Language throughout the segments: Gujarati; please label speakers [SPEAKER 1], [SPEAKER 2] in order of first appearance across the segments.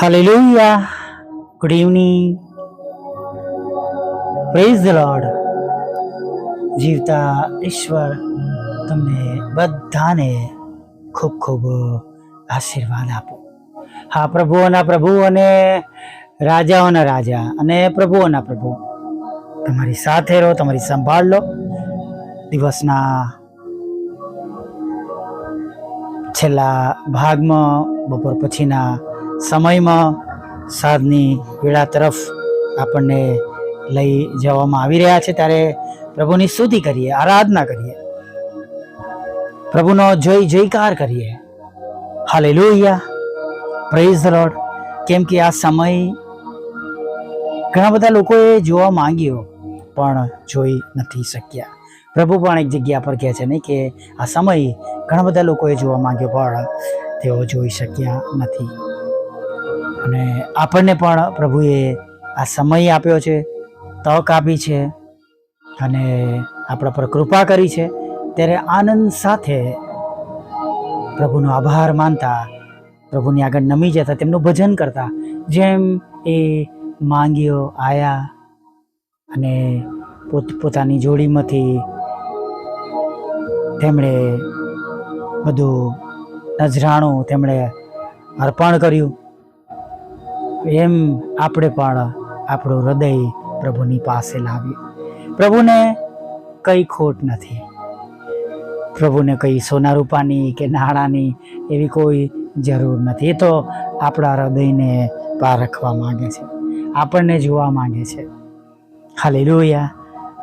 [SPEAKER 1] Hallelujah. Good evening. Praise the Lord જીવતા ઈશ્વર તમને બધાને ખૂબ ખૂબ આશીર્વાદ આપો હા પ્રભુઓના પ્રભુ અને રાજાઓના રાજા અને પ્રભુઓના પ્રભુ તમારી સાથે રહો, તમારી સંભાળ લો દિવસના છેલ્લા ભાગમાં બપોર પછીના સમયમાં સાધની વેળા તરફ આપણને લઈ જવામાં આવી રહ્યા છે. ત્યારે પ્રભુની સ્તુતિ કરીએ, આરાધના કરીએ. પ્રભુનો જય જયકાર કરીએ. હાલેલુયા. પ્રેઝ રોડ કેમ કે આ સમય ઘણા બધા લોકોએ જોવા માંગ્યો, પણ જોઈ નથી શક્યા. પ્રભુ પણ એક જગ્યા પર કહે છે ને કે આ સમય ઘણા બધા લોકોએ જોવા માંગ્યો, પણ તેઓ જોઈ શક્યા નથી. આપણને પણ પ્રભુએ આ સમય આપ્યો છે, તક આપી છે અને આપણા પર કૃપા કરી છે. ત્યારે આનંદ સાથે પ્રભુનો આભાર માનતા, પ્રભુની આગળ નમી જતા, તેમનું ભજન કરતા, જેમ એ માંગીઓ આયા અને પોત, પોતાની જોડીમાંથી તેમણે બધું નજરાણું તેમણે અર્પણ કર્યું. એમ આપણે પણ આપણું હૃદય પ્રભુની પાસે લાવ્યું પ્રભુને કઈ ખોટ નથી. પ્રભુને કઈ સોના રૂપાની કે નાણાંની એવી કોઈ જરૂર નથી. એ તો આપણા હૃદયને પારખવા માગે છે. આપણને જોવા માંગે છે. ખાલી લોહિયા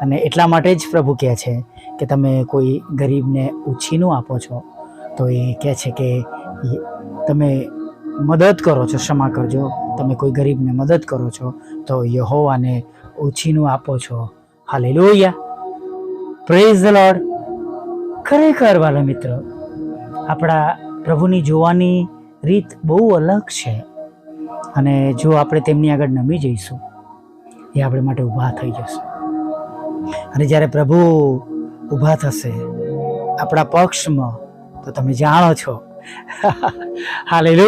[SPEAKER 1] અને એટલા માટે જ પ્રભુ કહે છે કે તમે કોઈ ગરીબને ઉછીનું આપો છો, તો એ કહે છે કે તમે મદદ કરો છો, ક્ષમા કરજો. તમે કોઈ ગરીબને મદદ કરો છો, તો યહોવાને ઉછીનું આપો છો. હાલે લોહિયા પ્રેઝ ધ લોર્ડ ખરેખર વાલા મિત્રો, આપણા પ્રભુની જોવાની રીત બહુ અલગ છે. અને જો આપણે તેમની આગળ નમી જઈશું, એ આપણે માટે ઊભા થઈ જશે. અને જ્યારે પ્રભુ ઊભા થશે, આપણા પક્ષમાં, તો તમે જાણો છો. હાલે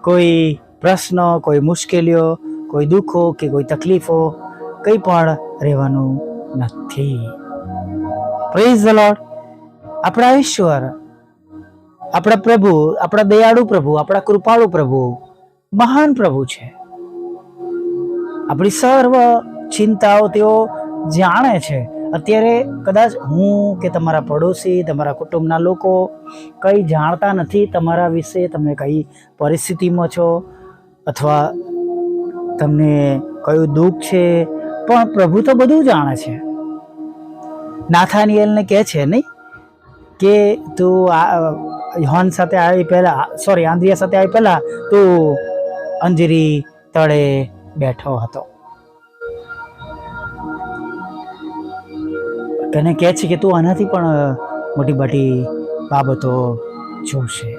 [SPEAKER 1] કોઈ પ્રશ્નો, કોઈ મુશ્કેલીઓ, કોઈ દુઃખો કે કોઈ તકલીફો, કંઈ પણ રહેવાનું નથી. પ્રેઝ ધ લોર્ડ આપણા ઈશ્વર, આપણા પ્રભુ, આપણા દયાળુ પ્રભુ, આપણા કૃપાળુ પ્રભુ, મહાન પ્રભુ છે. આપણી સર્વ ચિંતાઓ તેઓ જાણે છે. અત્યારે કદાચ હું કે તમારા પડોશી, તમારા કુટુંબના લોકો કંઈ જાણતા નથી, તમારા વિશે તમે કઈ પરિસ્થિતિમાં છો અથવા તમને કયું દુઃખ છે, પણ પ્રભુ તો બધું જાણે છે. નાથાનિયલને કહે છે નહીં કે તું આ સાથે આવી પહેલાં, સોરી, આંદ્રિયા સાથે આવી પહેલાં તું અંજરી તળે બેઠો હતો. તને કહે છે કે તું આનાથી પણ મોટી મોટી બાબતો જોશે.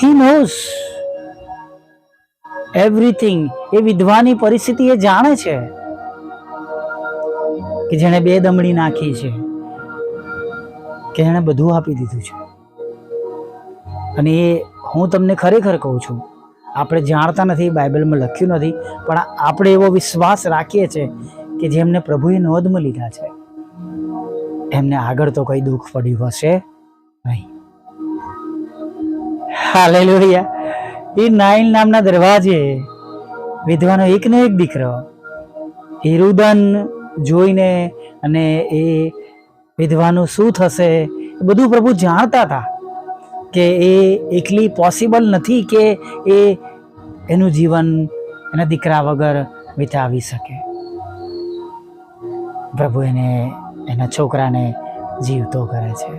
[SPEAKER 1] હી નોઝ એવરીથિંગ એ વિધવાની પરિસ્થિતિ એ જાણે છે કે જેણે બે દમડી નાખી છે, કે જેણે બધું આપી દીધું છે. અને એ હું તમને ખરેખર કહું છું, આપણે જાણતા નથી, બાઇબલમાં લખ્યું નથી, પણ આપણે એવો વિશ્વાસ રાખીએ છીએ કે જેમને પ્રભુએ નોંધમાં લીધા છે. એમને આગળ તો કઈ દુઃખ પડ્યું હશે નહીં. હાલેલુયા. એ નાઇલ નામના દરવાજે વિધવાનો એકનો એક દીકરો, એ રુદન જોઈને અને એ વિધવાનું શું થશે એ બધું પ્રભુ જાણતા હતા કે એ એકલી પોસિબલ નથી કે એ એનું જીવન એના દીકરા વગર વિતાવી શકે. પ્રભુ એને, એના છોકરાને જીવતો કરે છે.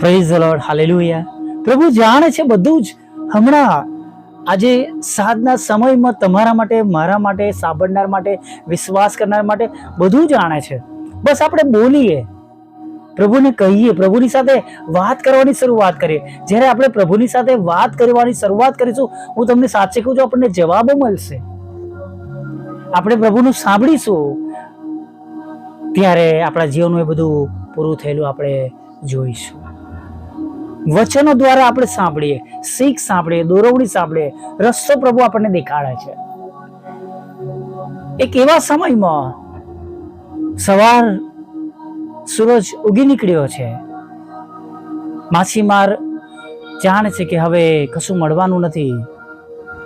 [SPEAKER 1] પ્રેઝ ધ લોર્ડ હાલેલુયા પ્રભુ જાણે છે બધું જ. હમણાં આજે સાંજના સમયમાં તમારા માટે, મારા માટે, સાંભળનાર માટે, વિશ્વાસ કરનાર માટે બધું જાણે છે. બસ આપણે બોલીએ. પ્રભુને કહીએ, પ્રભુની સાથે વાત કરવાની શરૂઆત કરીએ. જ્યારે આપણે પ્રભુની સાથે વાત કરવાની શરૂઆત કરીશું, હું તમને સાચે કહું છું, આપણને જવાબો મળશે. આપણે પ્રભુનું સાંભળીશું. ત્યારે આપણા જીવનનું એ બધું પૂરું થયેલું આપણે જોઈશું. વચનો દ્વારા આપણે સાંભળીએ, શીખ સાંભળીએ દોરવણી સાંભળીએ, રસ્તો પ્રભુ આપણને દેખાડે છે. એક એવા સમયમાં સવાર સૂરજ ઉગી નીકળ્યો છે. માછીમાર જાણે છે કે હવે કશું મળવાનું નથી.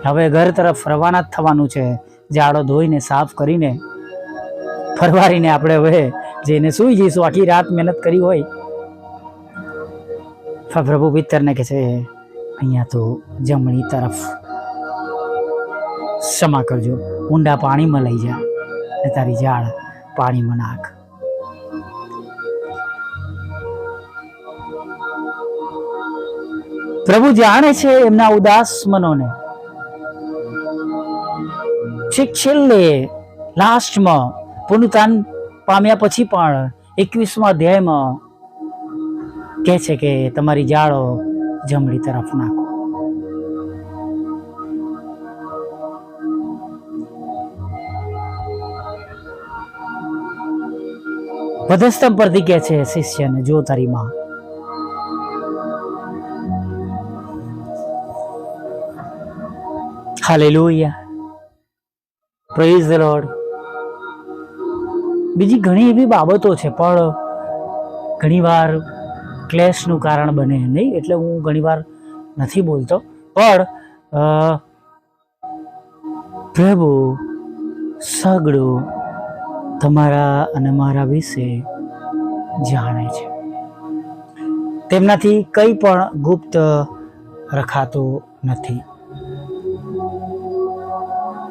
[SPEAKER 1] હવે ઘર તરફ રવાના જ થવાનું છે. જાડો ધોઈને, સાફ કરીને, ફરવારીને આપણે હવે જઈને સૂઈ જઈશું. આખી રાત મહેનત કરી હોય. પણ પ્રભુ પિત્તરને કહે છે, અહીંયા તો જમણી તરફ ક્ષમા કરજો. ઊંડા પાણીમાં લઈ જા ને તારી જાળ પાણીમાં નાખ. પ્રભુ જાણે છે એમના ઉદાસ મનોને. છેક છેલ્લે લાસ્ટમાં પુનતાન પામ્યા પછી પણ એકવીસમાં અધ્યાયમાં કહે છે કે તમારી જાળો જમણી તરફ નાખો. વધસ્તંભ પરથી કહે છે શિષ્યને, જો તારી માં. હાલેલુયા. પ્રેઝ બીજી ઘણી એવી બાબતો છે, પણ ઘણીવાર ક્લેશનું કારણ બને નહીં, એટલે હું ઘણીવાર નથી બોલતો. પણ પ્રભુ, સગડું તમારા અને મારા વિશે જાણે છે. તેમનાથી કંઈ પણ ગુપ્ત રખાતું નથી.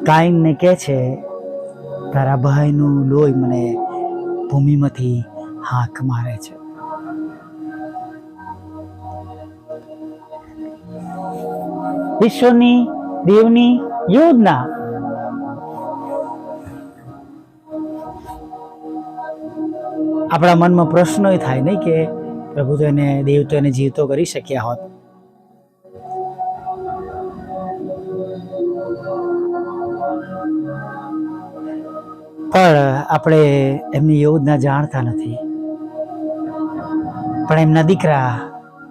[SPEAKER 1] કાઈનને કહે છે, તારા ભાઈનું લોહી મને ભૂમિમાંથી હાંક મારે છે. ઈશ્વરની દેવની યોજના આપણા મનમાં પ્રશ્નો એ થાય નહીં કે પ્રભુ તો એને, દેવ તો એને જીવતો કરી શક્યા હોત. પણ આપણે એમની યોજના જાણતા નથી. પણ એમના દીકરા,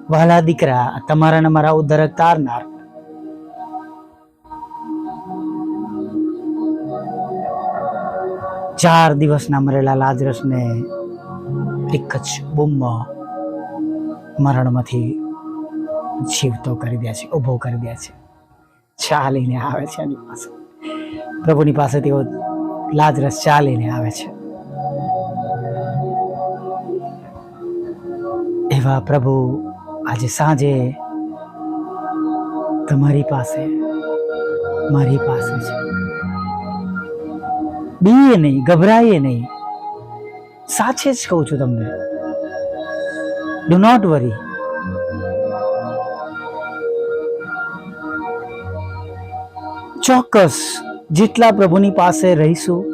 [SPEAKER 1] વહાલા દીકરા, તમારા ને મારા ઉદ્ધારક તારનાર ચાર દિવસના મરેલા લાજરસને એક જ બૂમમાં મરણમાંથી જીવતો કરી દે છે, ઊભો કરી દે છે. ચાલીને આવે છે એની પાસે. પ્રભુની પાસે તેઓ લાજરસ ચાલીને આવે છે. એવા પ્રભુ આજે સાંજે તમારી પાસે, મારી પાસે છે. બીએ નહીં, ગભરાઈએ નહીં. સાચે જ કહું છું તમને. ડુ નોટ વરી ચોક્કસ જેટલા પ્રભુની પાસે રહીશું,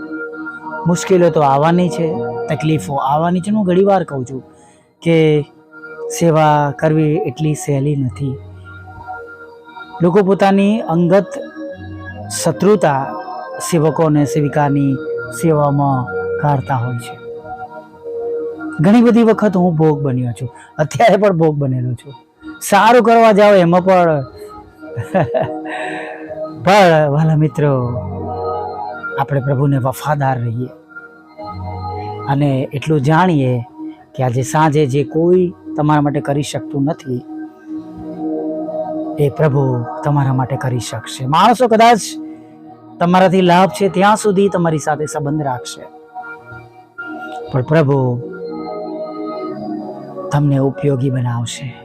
[SPEAKER 1] મુશ્કેલીઓ તો આવવાની છે, તકલીફો આવવાની છે. હું ઘણીવાર કહું છું કે સેવા કરવી એટલી સહેલી નથી. લોકો પોતાની અંગત શત્રુતા સેવકો અને સેવિકાની સેવામાં કાઢતા હોય છે. ઘણી બધી વખત હું ભોગ બન્યો છું. અત્યારે પણ ભોગ બનેલો છું. સારું કરવા જાઓ એમાં, પણ પણ વાલા મિત્રો, આપણે પ્રભુને વફાદાર રહીએ. અને એટલું જાણીએ કે આજે સાંજે જે કોઈ તમારા માટે કરી શકતું નથી, એ પ્રભુ તમારા માટે કરી શકશે. માણસો કદાચ તમારાથી લાભ છે, ત્યાં સુધી તમારી સાથે સંબંધ રાખશે. પણ પ્રભુ, તમને ઉપયોગી બનાવશે.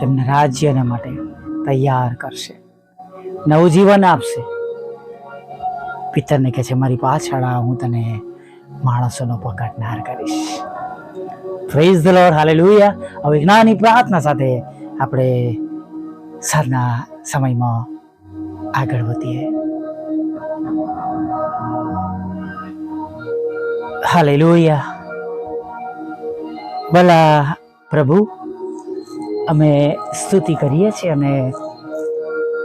[SPEAKER 1] તેમને રાજ્યના માટે તૈયાર કરશે. નવું જીવન આપશે. પિતરને કહે છે, મારી પાછળ હું તને માણસોનો પકડનાર કરીશ. પ્રેઝ ધ લોર્ડ હાલેલુયા હવે જ્ઞાની પ્રાર્થના સાથે આપણે સાંજના સમયમાં આગળ વધીએ. હાલેલુયા ભલા પ્રભુ, અમે સ્તુતિ કરીએ છીએ અને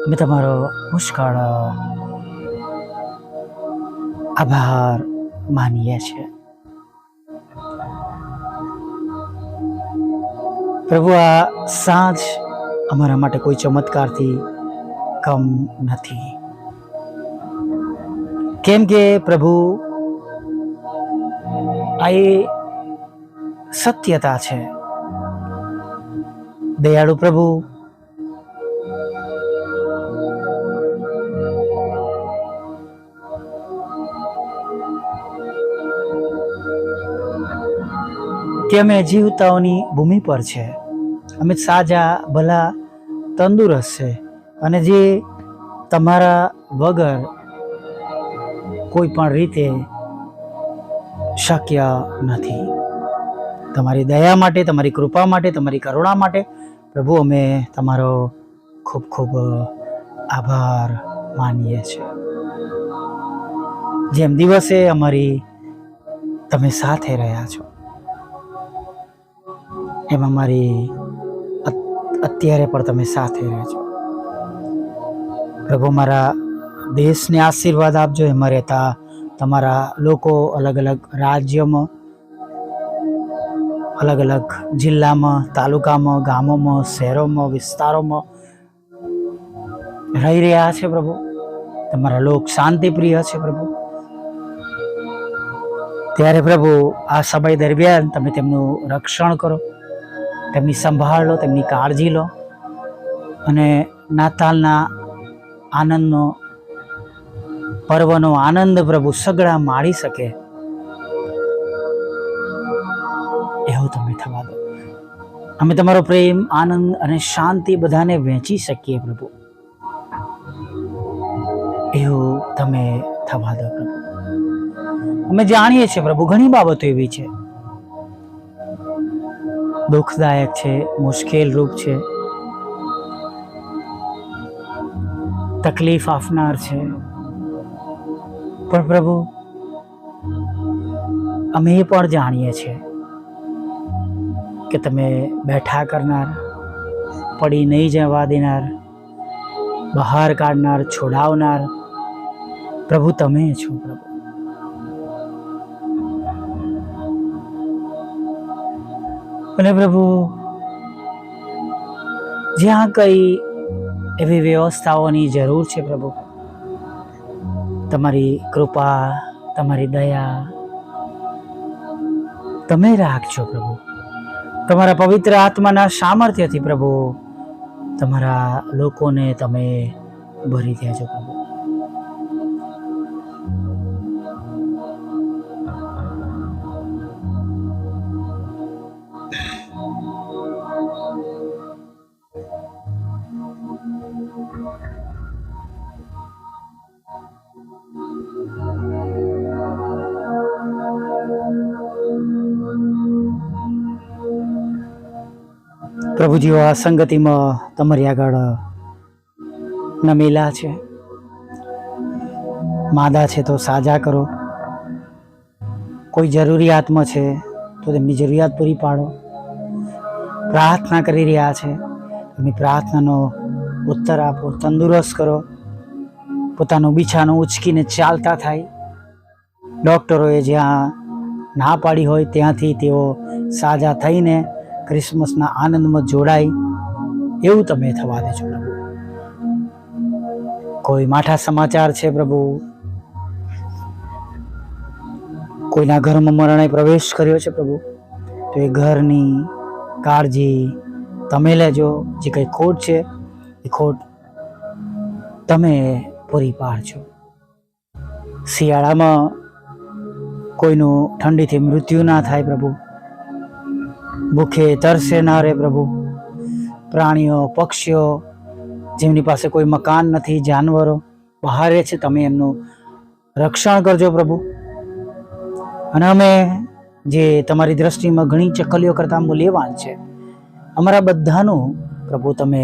[SPEAKER 1] અમે તમારો પુષ્કળ, આભાર માનીએ છીએ. પ્રભુ, આ સાંજ અમારા માટે કોઈ ચમત્કારથી કમ નથી. કેમ કે પ્રભુ આ એ સત્યતા છે. દયાળુ પ્રભુ. કે અમે જીવતાઓની ભૂમિ પર છે. અમે સાજા, ભલા, તંદુરસ્ત છે. અને જે તમારા વગર કોઈ પણ રીતે શક્ય નથી. તમારી દયા માટે, તમારી કૃપા માટે, તમારી કરુણા માટે પ્રભુ અમે તમારો ખૂબ ખૂબ આભાર માનીએ છીએ. જેમ દિવસે અમારી તમે સાથે રહ્યા છો, એમ અમારી અત્યારે પણ તમે સાથે રહ્યા છો. પ્રભુ, મારા દેશને આશીર્વાદ આપજો, એમાં રહેતા તમારા લોકો અલગ અલગ રાજ્યમાં, અલગ અલગ જિલ્લામાં, તાલુકામાં, ગામોમાં, શહેરોમાં, વિસ્તારોમાં રહી રહ્યા છે પ્રભુ. તમારા લોક શાંતિપ્રિય છે પ્રભુ. ત્યારે પ્રભુ આ સમય દરમિયાન તમે તેમનું રક્ષણ કરો, તેમની સંભાળ લો, તેમની કાળજી લો અને નાતાલના આનંદનો પર્વનો આનંદ પ્રભુ સગડા માણી શકે. એવું તમે થવા દો. અમે તમારો પ્રેમ, આનંદ અને શાંતિ બધાને વહેંચી શકીએ પ્રભુ. એવું તમે થવા દો પ્રભુ. અમે જાણીએ છીએ પ્રભુ, ઘણી બાબતો એવી છે. દુઃખદાયક છે, મુશ્કેલ રૂપ છે. તકલીફ આપનાર છે. પણ પ્રભુ, અમે પણ જાણીએ છીએ કે તમે બેઠા કરનાર, પડી નહીં જવા દેનાર, બહાર કાઢનાર, છોડાવનાર, પ્રભુ તમે છો પ્રભુ. અને પ્રભુ, જ્યાં કઈ એવી વ્યવસ્થાઓની જરૂર છે પ્રભુ તમારી કૃપા, તમારી દયા, તમે રાખજો પ્રભુ. તમારા પવિત્ર આત્માના સામર્થ્યથી પ્રભુ, તમારા લોકોને તમે ભરી દેજો પ્રભુ. પ્રભુજીઓ, આ સંગતિમાં તમારી આગળ નમેલા છે. માદા છે તો સાજા કરો. કોઈ જરૂરિયાતમાં છે તો તેમની જરૂરિયાત પૂરી પાડો. પ્રાર્થના કરી રહ્યા છે. એમની પ્રાર્થનાનો ઉત્તર આપો, તંદુરસ્ત કરો. પોતાનું બિછાનું ઉચકીને ચાલતા થાય. ડૉક્ટરોએ જ્યાં ના પાડી હોય ત્યાંથી તેઓ સાજા થઈને ક્રિસમસના આનંદમાં જોડાય એવું તમે થવા દેજો પ્રભુ. કોઈ માઠા સમાચાર છે પ્રભુ? કોઈના ઘરમાં મરણે પ્રવેશ કર્યો છે પ્રભુ? તો એ ઘરની કાળજી તમે લેજો, જે કંઈ ખોટ છે, એ ખોટ તમે પૂરી પાડજો. શિયાળામાં કોઈનું ઠંડીથી મૃત્યુ ના થાય પ્રભુ. ભૂખે તરસે ના રે પ્રભુ. પ્રાણીઓ, પક્ષીઓ, જેમની પાસે કોઈ મકાન નથી, જાનવરો, બહાર છે, તમે એમનું રક્ષણ કરજો પ્રભુ. અને અમે જે તમારી દ્રષ્ટિમાં ઘણી ચકલીઓ કરતાં મૂલ્યવાન છે, અમારા બધાનું પ્રભુ તમે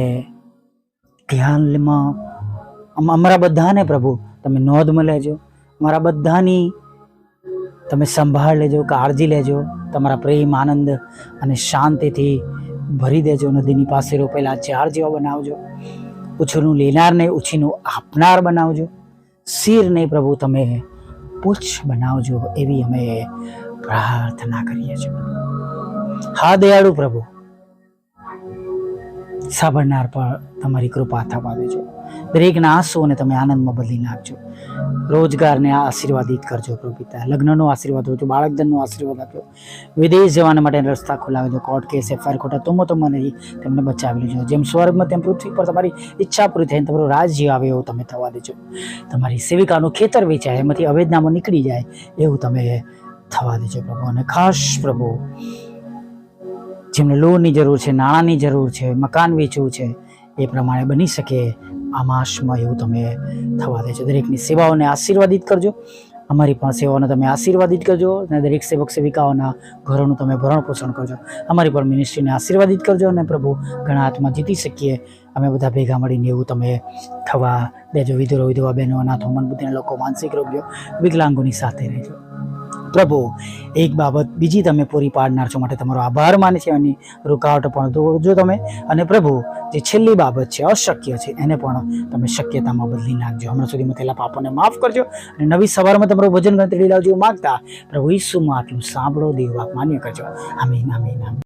[SPEAKER 1] ધ્યાનમાં અમારા બધાને પ્રભુ તમે નોંધમાં લેજો. અમારા બધાની તમે સંભાળ લેજો, કાળજી લેજો, તમારા પ્રેમ, આનંદ અને શાંતિથી ભરી દેજો, નદીની પાસે રોપેલા ઝાડ જેવા બનાવજો. ઉછીનું લેનાર નહીં, ઉછીનું આપનાર બનાવજો. શિર નહીં પ્રભુ, તમે પૂછ બનાવજો, એવી અમે પ્રાર્થના કરીએ છીએ. હા, દયાળુ પ્રભુ સાંભળનાર પર તમારી કૃપા થવા દેજો. દરેકના આંસુઓને તમે આનંદમાં બદલી નાખજો. રોજગારને આશીર્વાદિત કરજો પ્રભુ પિતા લગ્નનો આશીર્વાદ આપજો બાળકધનનો આશીર્વાદ આપજો. વિદેશ જવાના માટે રસ્તા ખોલાવજો કોર્ટ કેસ, એફઆઈઆર ખોટા તમો તો મને તેમને બચાવી લેજો. જેમ સ્વર્ગમાં તેમ પૃથ્વી પર તમારી ઈચ્છા પૂરી થઈને તમારું રાજ્ય આવે એવું તમે થવા દેજો. તમારી સેવિકાનું ખેતર વેચાય, એમાંથી અવેદનામાં નીકળી જાય એવું તમે થવા દેજો પ્રભુ. અને ખાસ પ્રભુ જેમને લોનની જરૂર છે, નાણાંની જરૂર છે, મકાન વેચવું છે, એ પ્રમાણે બની શકે આ માસમાં એવું તમે થવા દેજો દરેકની સેવાઓને આશીર્વાદિત કરજો. અમારી પણ સેવાઓને તમે આશીર્વાદિત કરજો અને દરેક સેવક સેવિકાઓના ઘરોનું તમે ભરણ પોષણ કરજો. અમારી પણ મિનિસ્ટ્રીને આશીર્વાદિત કરજો અને પ્રભુ ઘણા હાથમાં જીતી શકીએ. અમે બધા ભેગા મળીને એવું તમે થવા દેજો. વિધુરો, વિધવા બહેનો, અનાથો મન બુદ્ધિના લોકો, માનસિક રોગ્યો વિકલાંગોની સાથે રહેજો. પ્રભુ. એક બાબત બીજી તમે પૂરી પાડનાર છો માટે તમારો આભાર માને છે અને રૂકાવટ પણ દોડજો તમે. અને પ્રભુ, જે છેલ્લી બાબત છે, અશક્ય છે, એને પણ તમે શક્યતામાં બદલી નાખજો. હમણાં સુધીમાં થયેલા પાપોને માફ કરજો અને નવી સવારમાં તમારું ભજન ગણતરી લાવજો માગતા પ્રભુ ઈસુમાં આટલું સાંભળો દેવ માન્ય કરજો. આમીન આમીન આમીન.